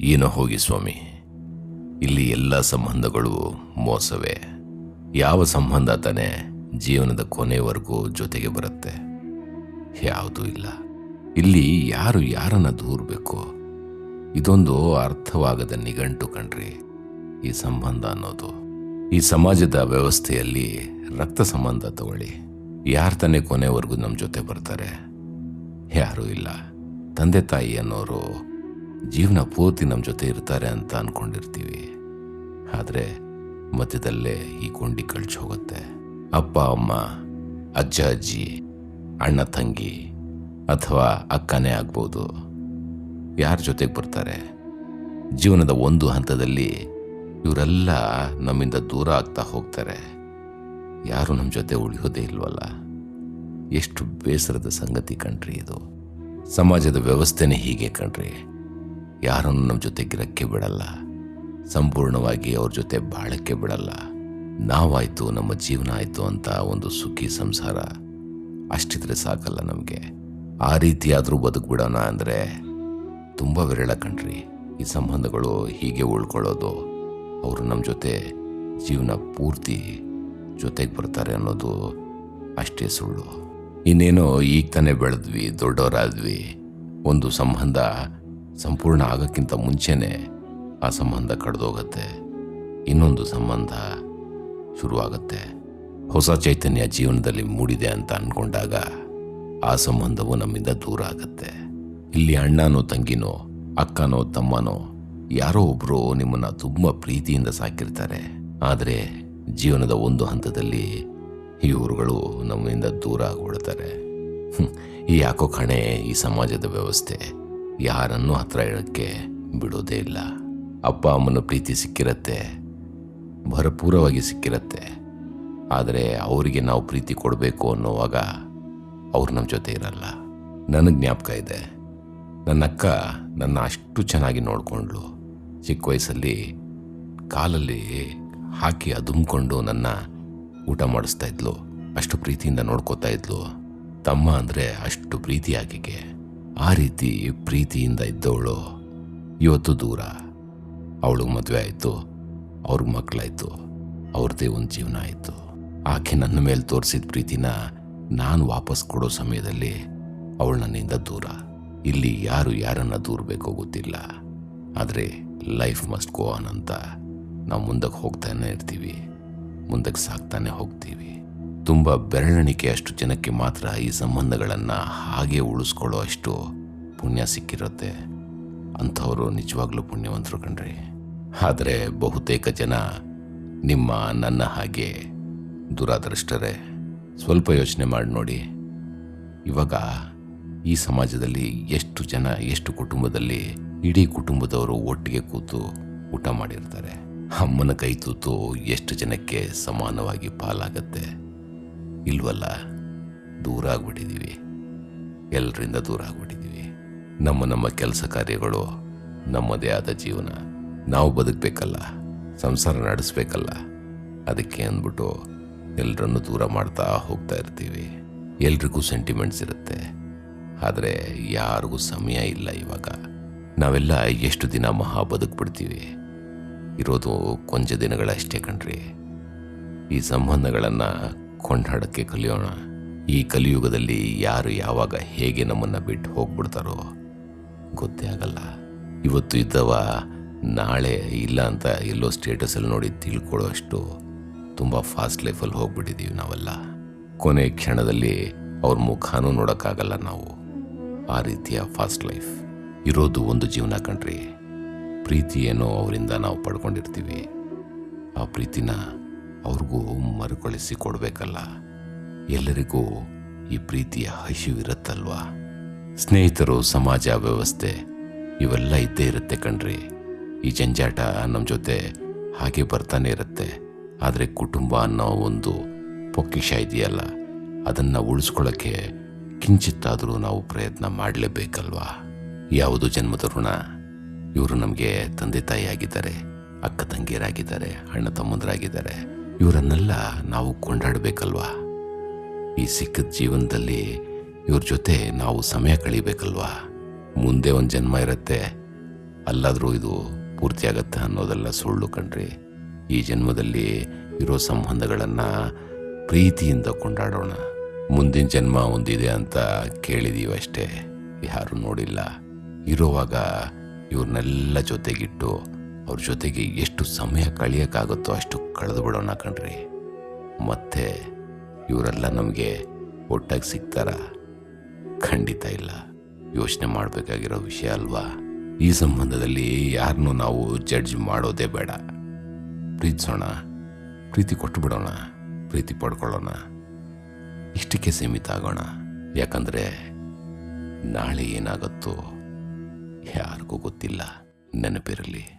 ಏನೋ ಹೋಗಿ ಸ್ವಾಮಿ? ಇಲ್ಲಿ ಎಲ್ಲ ಸಂಬಂಧಗಳು ಮೋಸವೇ. ಯಾವ ಸಂಬಂಧ ತಾನೇ ಜೀವನದ ಕೊನೆವರೆಗೂ ಜೊತೆಗೆ ಬರುತ್ತೆ? ಯಾವುದೂ ಇಲ್ಲ. ಇಲ್ಲಿ ಯಾರು ಯಾರನ್ನ ದೂರಬೇಕು? ಇದೊಂದು ಅರ್ಥವಾಗದ ನಿಘಂಟು ಕಣ್ರಿ, ಈ ಸಂಬಂಧ ಅನ್ನೋದು. ಈ ಸಮಾಜದ ವ್ಯವಸ್ಥೆಯಲ್ಲಿ ರಕ್ತ ಸಂಬಂಧ ತಗೊಳ್ಳಿ. ಯಾರು ತಾನೇ ಕೊನೆವರೆಗೂ ನಮ್ಮ ಜೊತೆ ಬರ್ತಾರೆ? ಯಾರೂ ಇಲ್ಲ. ತಂದೆ ತಾಯಿ ಅನ್ನೋರು ಜೀವನ ಪೂರ್ತಿ ನಮ್ಮ ಜೊತೆ ಇರ್ತಾರೆ ಅಂತ ಅಂದ್ಕೊಂಡಿರ್ತೀವಿ ಆದರೆ ಮಧ್ಯದಲ್ಲೇ ಈ ಕೊಂಡಿ ಕಳ್ಚಿ ಹೋಗುತ್ತೆ. ಅಪ್ಪ, ಅಮ್ಮ, ಅಜ್ಜ, ಅಜ್ಜಿ, ಅಣ್ಣ, ತಂಗಿ ಅಥವಾ ಅಕ್ಕನೇ ಆಗ್ಬೋದು. ಯಾರ ಜೊತೆಗೆ ಬರ್ತಾರೆ? ಜೀವನದ ಒಂದು ಹಂತದಲ್ಲಿ ಇವರೆಲ್ಲ ನಮ್ಮಿಂದ ದೂರ ಆಗ್ತಾ ಹೋಗ್ತಾರೆ. ಯಾರು ನಮ್ಮ ಜೊತೆ ಉಳಿಯೋದೇ ಇಲ್ವಲ್ಲ? ಎಷ್ಟು ಬೇಸರದ ಸಂಗತಿ ಕಣ್ರಿ ಇದು. ಸಮಾಜದ ವ್ಯವಸ್ಥೆನೇ ಹೀಗೆ ಕಣ್ರಿ. ಯಾರನ್ನು ನಮ್ಮ ಜೊತೆಗಿರಕ್ಕೆ ಬಿಡಲ್ಲ. ಸಂಪೂರ್ಣವಾಗಿ ಅವ್ರ ಜೊತೆ ಬಾಳಕ್ಕೆ ಬಿಡಲ್ಲ. ನಾವಾಯಿತು, ನಮ್ಮ ಜೀವನ ಆಯಿತು ಅಂತ ಒಂದು ಸುಖಿ ಸಂಸಾರ ಅಷ್ಟಿದ್ರೆ ಸಾಕಲ್ಲ ನಮಗೆ. ಆ ರೀತಿಯಾದರೂ ಬದುಕ್ಬಿಡೋಣ ಅಂದರೆ ತುಂಬ ವಿರಳ ಕಣ್ರಿ. ಈ ಸಂಬಂಧಗಳು ಹೀಗೆ ಉಳ್ಕೊಳ್ಳೋದು, ಅವರು ನಮ್ಮ ಜೊತೆ ಜೀವನ ಪೂರ್ತಿ ಜೊತೆಗೆ ಬರ್ತಾರೆ ಅನ್ನೋದು ಅಷ್ಟೇ ಸುಳ್ಳು. ಇನ್ನೇನೋ ಈಗ ತಾನೇ ಬೆಳೆದ್ವಿ, ದೊಡ್ಡವರಾದ್ವಿ. ಒಂದು ಸಂಬಂಧ ಸಂಪೂರ್ಣ ಆಗೋಕ್ಕಿಂತ ಮುಂಚೆನೇ ಆ ಸಂಬಂಧ ಕಡ್ದೋಗತ್ತೆ. ಇನ್ನೊಂದು ಸಂಬಂಧ ಶುರುವಾಗತ್ತೆ. ಹೊಸ ಚೈತನ್ಯ ಜೀವನದಲ್ಲಿ ಮೂಡಿದೆ ಅಂತ ಅಂದ್ಕೊಂಡಾಗ ಆ ಸಂಬಂಧವು ನಮ್ಮಿಂದ ದೂರ ಆಗತ್ತೆ. ಇಲ್ಲಿ ಅಣ್ಣನೋ, ತಂಗಿನೋ, ಅಕ್ಕನೋ, ತಮ್ಮನೋ ಯಾರೋ ಒಬ್ಬರು ನಿಮ್ಮನ್ನು ತುಂಬ ಪ್ರೀತಿಯಿಂದ ಸಾಕಿರ್ತಾರೆ. ಆದರೆ ಜೀವನದ ಒಂದು ಹಂತದಲ್ಲಿ ಇವರುಗಳು ನಮ್ಮಿಂದ ದೂರ ಆಗಿಬಿಡ್ತಾರೆ ಈ ಯಾಕೋ ಕಣೆ ಈ ಸಮಾಜದ ವ್ಯವಸ್ಥೆ. ಯಾರನ್ನೂ ಹತ್ರ ಹೇಳೋಕ್ಕೆ ಬಿಡೋದೇ ಇಲ್ಲ. ಅಪ್ಪ ಅಮ್ಮನ ಪ್ರೀತಿ ಸಿಕ್ಕಿರತ್ತೆ, ಭರಪೂರವಾಗಿ ಸಿಕ್ಕಿರತ್ತೆ. ಆದರೆ ಅವರಿಗೆ ನಾವು ಪ್ರೀತಿ ಕೊಡಬೇಕು ಅನ್ನೋವಾಗ ಅವ್ರು ನಮ್ಮ ಜೊತೆ ಇರಲ್ಲ. ನನಗೆ ಜ್ಞಾಪಕ ಇದೆ. ನನ್ನ ಅಕ್ಕ ನನ್ನ ಅಷ್ಟು ಚೆನ್ನಾಗಿ ನೋಡಿಕೊಂಡ್ಳು. ಚಿಕ್ಕ ವಯಸ್ಸಲ್ಲಿ ಕಾಲಲ್ಲಿ ಹಾಕಿ ಅದುಮ್ಕೊಂಡು ನನ್ನ ಊಟ ಮಾಡಿಸ್ತಾ ಇದ್ಲು. ಅಷ್ಟು ಪ್ರೀತಿಯಿಂದ ನೋಡ್ಕೋತಾ ಇದ್ಲು. ತಮ್ಮ ಅಂದರೆ ಅಷ್ಟು ಪ್ರೀತಿ ಆಕೆಗೆ. ಆ ರೀತಿ ಪ್ರೀತಿಯಿಂದ ಇದ್ದವಳು ಇವತ್ತು ದೂರ. ಅವಳಿಗೆ ಮದುವೆ ಆಯಿತು, ಅವ್ರಿಗೆ ಮಕ್ಕಳಾಯಿತು, ಅವ್ರದ್ದೇ ಒಂದು ಜೀವನ ಆಯಿತು. ಆಕೆ ನನ್ನ ಮೇಲೆ ತೋರಿಸಿದ ಪ್ರೀತಿನ ನಾನು ವಾಪಸ್ ಕೊಡೋ ಸಮಯದಲ್ಲಿ ಅವಳು ನನ್ನಿಂದ ದೂರ. ಇಲ್ಲಿ ಯಾರು ಯಾರನ್ನ ದೂರಬೇಕೋ ಗೊತ್ತಿಲ್ಲ. ಆದರೆ ಲೈಫ್ ಮಸ್ಟ್ ಗೋ ಆನ್ ಅಂತ ನಾವು ಮುಂದಕ್ಕೆ ಹೋಗ್ತಾನೆ ಇರ್ತೀವಿ, ಮುಂದಕ್ಕೆ ಸಾಕ್ತಾನೆ ಹೋಗ್ತೀವಿ. ತುಂಬ ಬೆರಳೆಣಿಕೆ ಅಷ್ಟು ಜನಕ್ಕೆ ಮಾತ್ರ ಈ ಸಂಬಂಧಗಳನ್ನು ಹಾಗೆ ಉಳಿಸ್ಕೊಳ್ಳೋ ಅಷ್ಟು ಪುಣ್ಯ ಸಿಕ್ಕಿರುತ್ತೆ. ಅಂಥವರು ನಿಜವಾಗ್ಲೂ ಪುಣ್ಯವಂತರು ಕಣ್ರಿ. ಆದರೆ ಬಹುತೇಕ ಜನ ನಿಮ್ಮ ನನ್ನ ಹಾಗೆ ದುರಾದೃಷ್ಟರೇ. ಸ್ವಲ್ಪ ಯೋಚನೆ ಮಾಡಿ ನೋಡಿ. ಇವಾಗ ಈ ಸಮಾಜದಲ್ಲಿ ಎಷ್ಟು ಜನ, ಎಷ್ಟು ಕುಟುಂಬದಲ್ಲಿ ಇಡೀ ಕುಟುಂಬದವರು ಒಟ್ಟಿಗೆ ಕೂತು ಊಟ ಮಾಡಿರ್ತಾರೆ. ಅಮ್ಮನ ಕೈ ತೂತು ಎಷ್ಟು ಜನಕ್ಕೆ ಸಮಾನವಾಗಿ ಪಾಲಾಗತ್ತೆ. ಇಲ್ವಲ್ಲ? ದೂರ ಆಗ್ಬಿಟ್ಟಿದ್ದೀವಿ ಎಲ್ಲರಿಂದ ದೂರ ಆಗ್ಬಿಟ್ಟಿದ್ದೀವಿ ನಮ್ಮ ನಮ್ಮ ಕೆಲಸ ಕಾರ್ಯಗಳು, ನಮ್ಮದೇ ಆದ ಜೀವನ. ನಾವು ಬದುಕಬೇಕಲ್ಲ, ಸಂಸಾರ ನಡೆಸ್ಬೇಕಲ್ಲ. ಅದಕ್ಕೆ ಅಂದ್ಬಿಟ್ಟು ಎಲ್ಲರನ್ನು ದೂರ ಮಾಡ್ತಾ ಹೋಗ್ತಾ ಇರ್ತೀವಿ. ಎಲ್ರಿಗೂ ಸೆಂಟಿಮೆಂಟ್ಸ್ ಇರುತ್ತೆ. ಆದರೆ ಯಾರಿಗೂ ಸಮಯ ಇಲ್ಲ ಇವಾಗ. ನಾವೆಲ್ಲ ಎಷ್ಟು ದಿನ ಮಹಾ ಬದುಕ್ಬಿಡ್ತೀವಿ? ಇರೋದು ಕೊಂಚ ದಿನಗಳಷ್ಟೇ ಕಣ್ರಿ. ಈ ಸಂಬಂಧಗಳನ್ನು ಕೊಂಡಾಡಕ್ಕೆ ಕಲಿಯೋಣ. ಈ ಕಲಿಯುಗದಲ್ಲಿ ಯಾರು ಯಾವಾಗ ಹೇಗೆ ನಮ್ಮನ್ನು ಬಿಟ್ಟು ಹೋಗ್ಬಿಡ್ತಾರೋ ಗೊತ್ತೇ ಆಗಲ್ಲ. ಇವತ್ತು ಇದ್ದವ ನಾಳೆ ಇಲ್ಲ ಅಂತ ಎಲ್ಲೋ ಸ್ಟೇಟಸಲ್ಲಿ ನೋಡಿ ತಿಳ್ಕೊಳ್ಳೋ ಅಷ್ಟು ತುಂಬ ಫಾಸ್ಟ್ ಲೈಫಲ್ಲಿ ಹೋಗ್ಬಿಟ್ಟಿದ್ದೀವಿ ನಾವೆಲ್ಲ. ಕೊನೆ ಕ್ಷಣದಲ್ಲಿ ಅವ್ರ ಮುಖಾನೂ ನೋಡೋಕ್ಕಾಗಲ್ಲ ನಾವು. ಆ ರೀತಿಯ ಫಾಸ್ಟ್ ಲೈಫ್ ಇರೋದು ಒಂದು ಜೀವನ ಕಣ್ರಿ. ಪ್ರೀತಿ ಏನೋ ಅವರಿಂದ ನಾವು ಪಡ್ಕೊಂಡಿರ್ತೀವಿ. ಆ ಪ್ರೀತಿನ ಅವ್ರಿಗೂ ಮರುಕಳಿಸಿ ಕೊಡಬೇಕಲ್ಲ. ಎಲ್ಲರಿಗೂ ಈ ಪ್ರೀತಿಯ ಹಸಿವಿರುತ್ತಲ್ವಾ? ಸ್ನೇಹಿತರು, ಸಮಾಜ ವ್ಯವಸ್ಥೆ, ಇವೆಲ್ಲ ಇದ್ದೇ ಇರುತ್ತೆ ಕಣ್ರಿ. ಈ ಜಂಜಾಟ ನಮ್ಮ ಜೊತೆ ಹಾಗೆ ಬರ್ತಾನೆ ಇರುತ್ತೆ. ಆದರೆ ಕುಟುಂಬ ಅನ್ನೋ ಒಂದು ಪೊಕ್ಕಿಷ ಇದೆಯಲ್ಲ, ಅದನ್ನು ಉಳಿಸ್ಕೊಳ್ಳೋಕ್ಕೆ ಕಿಂಚಿತ್ತಾದರೂ ನಾವು ಪ್ರಯತ್ನ ಮಾಡಲೇಬೇಕಲ್ವಾ? ಯಾವುದು ಜನ್ಮದ ಋಣ? ಇವರು ನಮಗೆ ತಂದೆ ತಾಯಿ ಆಗಿದ್ದಾರೆ ಅಕ್ಕ ತಂಗಿಯರಾಗಿದ್ದಾರೆ, ಅಣ್ಣ ತಮ್ಮಂದರಾಗಿದ್ದಾರೆ. ಇವರನ್ನೆಲ್ಲ ನಾವು ಕೊಂಡಾಡಬೇಕಲ್ವಾ? ಈ ಸಿಕ್ಕಿದ ಜೀವನದಲ್ಲಿ ಇವ್ರ ಜೊತೆ ನಾವು ಸಮಯ ಕಳಿಬೇಕಲ್ವಾ? ಮುಂದೆ ಒಂದು ಜನ್ಮ ಇರುತ್ತೆ. ಅಲ್ಲಾದರೂ ಇದು ಪೂರ್ತಿಯಾಗತ್ತೆ ಅನ್ನೋದೆಲ್ಲ ಸುಳ್ಳು ಕಣ್ರಿ. ಈ ಜನ್ಮದಲ್ಲಿ ಇರೋ ಸಂಬಂಧಗಳನ್ನು ಪ್ರೀತಿಯಿಂದ ಕೊಂಡಾಡೋಣ. ಮುಂದಿನ ಜನ್ಮ ಒಂದಿದೆ ಅಂತ ಕೇಳಿದೀವಿ ಅಷ್ಟೇ. ಯಾರು ನೋಡಿಲ್ಲ. ಇರೋವಾಗ ಇವ್ರನ್ನೆಲ್ಲ ಜೊತೆಗಿಟ್ಟು ಅವ್ರ ಜೊತೆಗೆ ಎಷ್ಟು ಸಮಯ ಕಳಿಯೋಕ್ಕಾಗುತ್ತೋ ಅಷ್ಟು ಕಳೆದು ಬಿಡೋಣ ಕಣ್ರಿ. ಮತ್ತೆ ಇವರೆಲ್ಲ ನಮಗೆ ಒಟ್ಟಾಗಿ ಸಿಗ್ತಾರ? ಖಂಡಿತ ಇಲ್ಲ. ಯೋಚನೆ ಮಾಡಬೇಕಾಗಿರೋ ವಿಷಯ ಅಲ್ವಾ? ಈ ಸಂಬಂಧದಲ್ಲಿ ಯಾರನ್ನೂ ನಾವು ಜಡ್ಜ್ ಮಾಡೋದೇ ಬೇಡ. ಪ್ರೀತಿಸೋಣ. ಪ್ರೀತಿ ಕೊಟ್ಟು ಬಿಡೋಣ. ಪ್ರೀತಿ ಪಡ್ಕೊಳ್ಳೋಣ. ಇಷ್ಟಕ್ಕೆ ಸೀಮಿತ ಆಗೋಣ. ಯಾಕಂದರೆ ನಾಳೆ ಏನಾಗುತ್ತೋ ಯಾರಿಗೂ ಗೊತ್ತಿಲ್ಲ ನೆನಪಿರಲಿ.